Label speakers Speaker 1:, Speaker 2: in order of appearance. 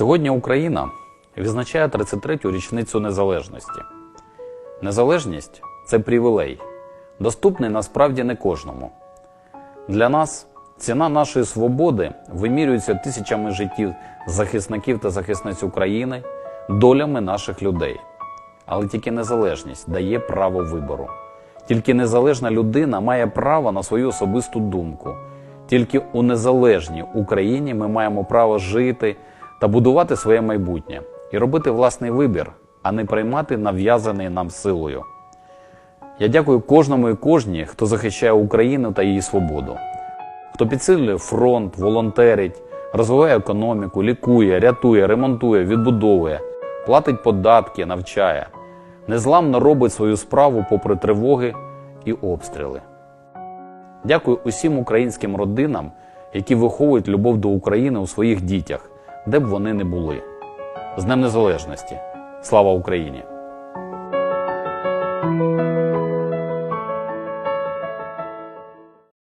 Speaker 1: Сьогодні Україна відзначає 33-ю річницю незалежності. Незалежність це привілей, доступний насправді не кожному. Для нас ціна нашої свободи вимірюється тисячами життів захисників та захисниць України, долями наших людей. Але тільки незалежність дає право вибору. Тільки незалежна людина має право на свою особисту думку. Тільки у незалежній Україні ми маємо право жити та будувати своє майбутнє і робити власний вибір, а не приймати нав'язаний нам силою. Я дякую кожному і кожній, хто захищає Україну та її свободу, хто підсилює фронт, волонтерить, розвиває економіку, лікує, рятує, ремонтує, відбудовує, платить податки, навчає, незламно робить свою справу попри тривоги і обстріли. Дякую усім українським родинам, які виховують любов до України у своїх дітях, де б вони не були. З Днем Незалежності! Слава Україні!